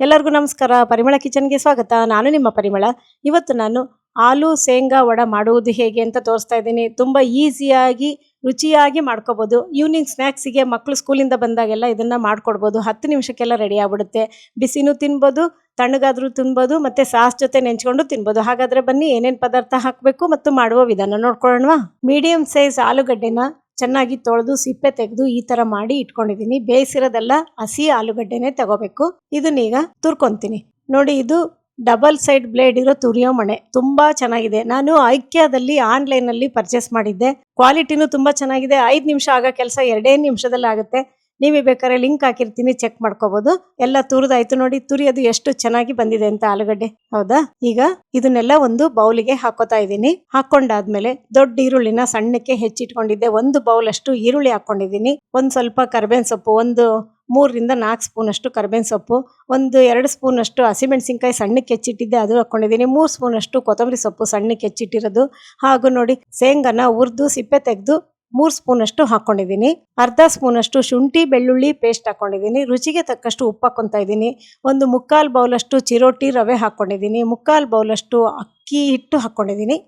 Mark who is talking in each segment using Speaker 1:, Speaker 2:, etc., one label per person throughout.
Speaker 1: ಎಲ್ಲರಿಗೂ ನಮಸ್ಕಾರ. ಪರಿಮಳ ಕಿಚನ್ಗೆ ಸ್ವಾಗತ. ನಾನು ನಿಮ್ಮ ಪರಿಮಳ. ಇವತ್ತು ನಾನು ಆಲೂ ಶೇಂಗಾ ವಡ ಮಾಡುವುದು ಹೇಗೆ ಅಂತ ತೋರಿಸ್ತಾ ಇದ್ದೀನಿ. ತುಂಬ ಈಸಿಯಾಗಿ, ರುಚಿಯಾಗಿ ಮಾಡ್ಕೋಬೋದು. ಈವ್ನಿಂಗ್ ಸ್ನ್ಯಾಕ್ಸಿಗೆ ಮಕ್ಕಳು ಸ್ಕೂಲಿಂದ ಬಂದಾಗೆಲ್ಲ ಇದನ್ನು ಮಾಡ್ಕೊಡ್ಬೋದು. ಹತ್ತು ನಿಮಿಷಕ್ಕೆಲ್ಲ ರೆಡಿ ಆಗ್ಬಿಡುತ್ತೆ. ಬಿಸಿನೂ ತಿನ್ಬೋದು, ತಣ್ಣಗಾದರೂ ತಿನ್ಬೋದು, ಮತ್ತು ಸಾಸ್ ಜೊತೆ ನೆಂಚ್ಕೊಂಡು ತಿನ್ಬೋದು. ಹಾಗಾದರೆ ಬನ್ನಿ ಏನೇನು ಪದಾರ್ಥ ಹಾಕಬೇಕು ಮತ್ತು ಮಾಡುವ ವಿಧಾನ ನೋಡ್ಕೊಳ್ಳೋಣವಾ? ಮೀಡಿಯಂ ಸೈಜ್ ಆಲೂಗಡ್ಡೆನ ಚೆನ್ನಾಗಿ ತೊಳೆದು, ಸಿಪ್ಪೆ ತೆಗೆದು ಈ ತರ ಮಾಡಿ ಇಟ್ಕೊಂಡಿದ್ದೀನಿ. ಬೇಯಿಸಿರೋದೆಲ್ಲ ಹಸಿ ಆಲೂಗಡ್ಡೆನೆ ತಗೋಬೇಕು. ಇದನ್ನೀಗ ತುರ್ಕೊಂತೀನಿ. ನೋಡಿ, ಇದು ಡಬಲ್ ಸೈಡ್ ಬ್ಲೇಡ್ ಇರೋ ತುರಿಯೋ ಮಣೆ. ತುಂಬಾ ಚೆನ್ನಾಗಿದೆ. ನಾನು ಐಕ್ಯದಲ್ಲಿ ಆನ್ಲೈನ್ ಅಲ್ಲಿ ಪರ್ಚೇಸ್ ಮಾಡಿದ್ದೆ. ಕ್ವಾಲಿಟಿನೂ ತುಂಬಾ ಚೆನ್ನಾಗಿದೆ. ಐದು ನಿಮಿಷ ಆಗೋ ಕೆಲಸ ಎರಡೇ ನಿಮಿಷದಲ್ಲಿ ಆಗುತ್ತೆ ನೀವೇ ಬೇಕಾದ್ರೆ ಲಿಂಕ್ ಹಾಕಿರ್ತೀನಿ ಚೆಕ್ ಮಾಡ್ಕೋಬಹುದು ಎಲ್ಲ ತುರಿದಾಯ್ತು ನೋಡಿ, ತುರಿಯೋದು ಎಷ್ಟು ಚೆನ್ನಾಗಿ ಬಂದಿದೆ ಅಂತ ಆಲೂಗಡ್ಡೆ. ಹೌದಾ? ಈಗ ಇದನ್ನೆಲ್ಲ ಒಂದು ಬೌಲಿಗೆ ಹಾಕೋತಾ ಇದ್ದೀನಿ. ಹಾಕೊಂಡಾದ್ಮೇಲೆ ದೊಡ್ಡ ಈರುಳ್ಳಿನ ಸಣ್ಣಕ್ಕೆ ಹೆಚ್ಚಿಟ್ಕೊಂಡಿದ್ದೆ. ಒಂದು ಬೌಲ್ ಅಷ್ಟು ಈರುಳ್ಳಿ ಹಾಕೊಂಡಿದ್ದೀನಿ. ಒಂದ್ ಸ್ವಲ್ಪ ಕರ್ಬೇವಿನ ಸೊಪ್ಪು, ಒಂದು ಮೂರರಿಂದ ನಾಲ್ಕು ಸ್ಪೂನ್ ಅಷ್ಟು ಕರ್ಬೇವಿನ ಸೊಪ್ಪು, ಒಂದು ಎರಡು ಸ್ಪೂನ್ ಅಷ್ಟು ಹಸಿಮೆಣಸಿನ್ಕಾಯಿ ಸಣ್ಣಕ್ಕೆ ಹೆಚ್ಚಿಟ್ಟಿದ್ದೆ, ಅದು ಹಾಕೊಂಡಿದ್ದೀನಿ. ಮೂರು ಸ್ಪೂನ್ ಅಷ್ಟು ಕೊತ್ತಂಬರಿ ಸೊಪ್ಪು ಸಣ್ಣಕ್ಕೆ ಹೆಚ್ಚಿಟ್ಟಿರೋದು. ಹಾಗೂ ನೋಡಿ, ಶೇಂಗಾನ ಹುರಿದು, ಸಿಪ್ಪೆ ತೆಗೆದು ಮೂರು ಸ್ಪೂನ್ ಅಷ್ಟು ಹಾಕೊಂಡಿದ್ದೀನಿ. ಅರ್ಧ ಸ್ಪೂನ್ ಅಷ್ಟು ಶುಂಠಿ, ಬೆಳ್ಳುಳ್ಳಿ ಪೇಸ್ಟ್ ಹಾಕೊಂಡಿದ್ದೀನಿ. ರುಚಿಗೆ ತಕ್ಕಷ್ಟು ಉಪ್ಪು ಹಾಕೊತಾ ಇದ್ದೀನಿ. ಒಂದು ಮುಕ್ಕಾಲು ಬೌಲಷ್ಟು ಚಿರೋಟಿ ರವೆ ಹಾಕ್ಕೊಂಡಿದ್ದೀನಿ ಮುಕ್ಕಾಲು ಬೌಲಷ್ಟು ಅಕ್ಕಿ ಹಿಟ್ಟು ಹಾಕ್ಕೊಂಡಿದ್ದೀನಿ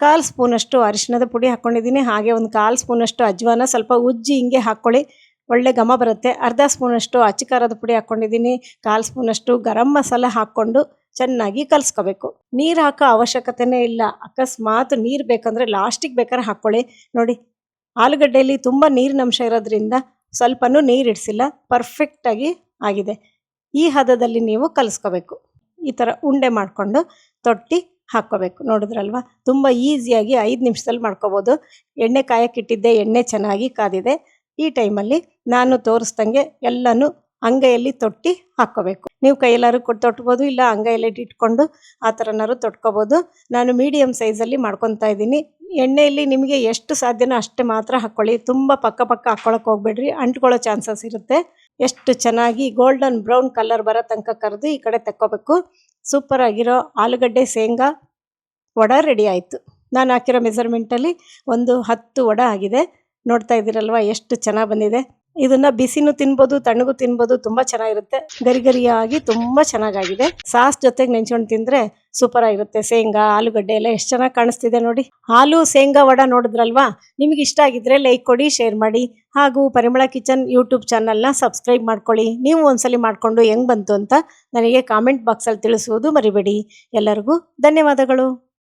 Speaker 1: ಕಾಲು ಸ್ಪೂನಷ್ಟು ಅರಿಶಿಣದ ಪುಡಿ ಹಾಕ್ಕೊಂಡಿದ್ದೀನಿ ಹಾಗೆ ಒಂದು ಕಾಲು ಸ್ಪೂನಷ್ಟು ಅಜ್ವಾನ, ಸ್ವಲ್ಪ ಉಜ್ಜಿ ಹಿಂಗೆ ಹಾಕ್ಕೊಳ್ಳಿ. ಒಳ್ಳೆ ಘಮ ಬರುತ್ತೆ. ಅರ್ಧ ಸ್ಪೂನಷ್ಟು ಅಚ್ಚ ಖಾರದ ಪುಡಿ ಹಾಕ್ಕೊಂಡಿದ್ದೀನಿ ಕಾಲು ಸ್ಪೂನಷ್ಟು ಗರಂ ಮಸಾಲ ಹಾಕ್ಕೊಂಡು ಚೆನ್ನಾಗಿ ಕಲಿಸ್ಕೋಬೇಕು. ನೀರು ಹಾಕೋ ಅವಶ್ಯಕತೆನೇ ಇಲ್ಲ. ಅಕಸ್ಮಾತ್ ನೀರು ಬೇಕಂದರೆ ಲಾಸ್ಟಿಗೆ ಬೇಕಾದ್ರೆ ಹಾಕ್ಕೊಳ್ಳಿ ನೋಡಿ ಆಲೂಗಡ್ಡೆಯಲ್ಲಿ ತುಂಬ ನೀರಿನ ಅಂಶ ಇರೋದ್ರಿಂದ ಸ್ವಲ್ಪನೂ ನೀರು ಇಡಿಸಿಲ್ಲ. ಪರ್ಫೆಕ್ಟಾಗಿ ಆಗಿದೆ. ಈ ಹದದಲ್ಲಿ ನೀವು ಕಲಿಸ್ಕೋಬೇಕು. ಈ ಥರ ಉಂಡೆ ಮಾಡಿಕೊಂಡು ತೊಟ್ಟಿ ಹಾಕ್ಕೋಬೇಕು. ನೋಡಿದ್ರಲ್ವಾ? ತುಂಬ ಈಸಿಯಾಗಿ ಐದು ನಿಮಿಷದಲ್ಲಿ ಮಾಡ್ಕೋಬೋದು. ಎಣ್ಣೆ ಕಾಯಕ್ಕಿಟ್ಟಿದ್ದೆ ಎಣ್ಣೆ ಚೆನ್ನಾಗಿ ಕಾದಿದೆ. ಈ ಟೈಮಲ್ಲಿ ನಾನು ತೋರಿಸ್ದಂಗೆ ಎಲ್ಲನೂ ಅಂಗೈಯಲ್ಲಿ ತೊಟ್ಟಿ ಹಾಕ್ಕೋಬೇಕು ನೀವು ಕೈಯಲ್ಲಾರು ಕೊಟ್ಟು ತೊಟ್ಬೋದು, ಇಲ್ಲ ಅಂಗೈಯಲ್ಲಿ ಇಟ್ಕೊಂಡು ಆ ಥರನಾರು ತೊಟ್ಕೋಬೋದು. ನಾನು ಮೀಡಿಯಮ್ ಸೈಜಲ್ಲಿ ಮಾಡ್ಕೊತಾ ಇದ್ದೀನಿ. ಎಣ್ಣೆಯಲ್ಲಿ ನಿಮಗೆ ಎಷ್ಟು ಸಾಧ್ಯನೋ ಅಷ್ಟೇ ಮಾತ್ರ ಹಾಕ್ಕೊಳ್ಳಿ ತುಂಬ ಪಕ್ಕ ಪಕ್ಕ ಹಾಕ್ಕೊಳಕ್ಕೆ ಹೋಗ್ಬೇಡ್ರಿ. ಅಂಟ್ಕೊಳ್ಳೋ ಚಾನ್ಸಸ್ ಇರುತ್ತೆ. ಎಷ್ಟು ಚೆನ್ನಾಗಿ ಗೋಲ್ಡನ್ ಬ್ರೌನ್ ಕಲರ್ ಬರೋ ತನಕ ಕರೆದು ಈ ಕಡೆ ತಕ್ಕೋಬೇಕು. ಸೂಪರ್ ಆಗಿರೋ ಆಲೂಗಡ್ಡೆ, ಶೇಂಗಾ ವಡ ರೆಡಿ ಆಯಿತು. ನಾನು ಹಾಕಿರೋ ಮೆಸರ್ಮೆಂಟಲ್ಲಿ ಒಂದು ಹತ್ತು ವಡ ಆಗಿದೆ. ನೋಡ್ತಾ ಇದ್ದೀರಲ್ವ ಎಷ್ಟು ಚೆನ್ನಾಗಿ ಬಂದಿದೆ. ಇದನ್ನ ಬಿಸಿನೂ ತಿನ್ಬೋದು, ತಣ್ಣಗೂ ತಿನ್ಬೋದು ತುಂಬಾ ಚೆನ್ನಾಗಿರುತ್ತೆ. ಗರಿ ಗರಿಯಾಗಿ ತುಂಬಾ ಚೆನ್ನಾಗಾಗಿದೆ. ಸಾಸ್ ಜೊತೆಗೆ ನೆಂಚ್ಕೊಂಡು ತಿಂದ್ರೆ ಸೂಪರ್ ಆಗಿರುತ್ತೆ. ಶೇಂಗಾ, ಆಲೂಗಡ್ಡೆ ಎಲ್ಲ ಎಷ್ಟು ಚೆನ್ನಾಗಿ ಕಾಣಿಸ್ತಿದೆ ನೋಡಿ. ಹಾಲು, ಶೇಂಗಾ ವಡ ನೋಡಿದ್ರಲ್ವಾ? ನಿಮಗೆ ಇಷ್ಟ ಆಗಿದ್ರೆ ಲೈಕ್ ಕೊಡಿ, ಶೇರ್ ಮಾಡಿ. ಹಾಗೂ ಪರಿಮಳ ಕಿಚನ್ ಯೂಟ್ಯೂಬ್ ಚಾನಲ್ನ ಸಬ್ಸ್ಕ್ರೈಬ್ ಮಾಡ್ಕೊಳ್ಳಿ. ನೀವು ಒಂದ್ಸಲಿ ಮಾಡ್ಕೊಂಡು ಹೆಂಗ್ ಬಂತು ಅಂತ ನನಗೆ ಕಾಮೆಂಟ್ ಬಾಕ್ಸಲ್ಲಿ ತಿಳಿಸುವುದು ಮರಿಬೇಡಿ. ಎಲ್ಲರಿಗೂ ಧನ್ಯವಾದಗಳು.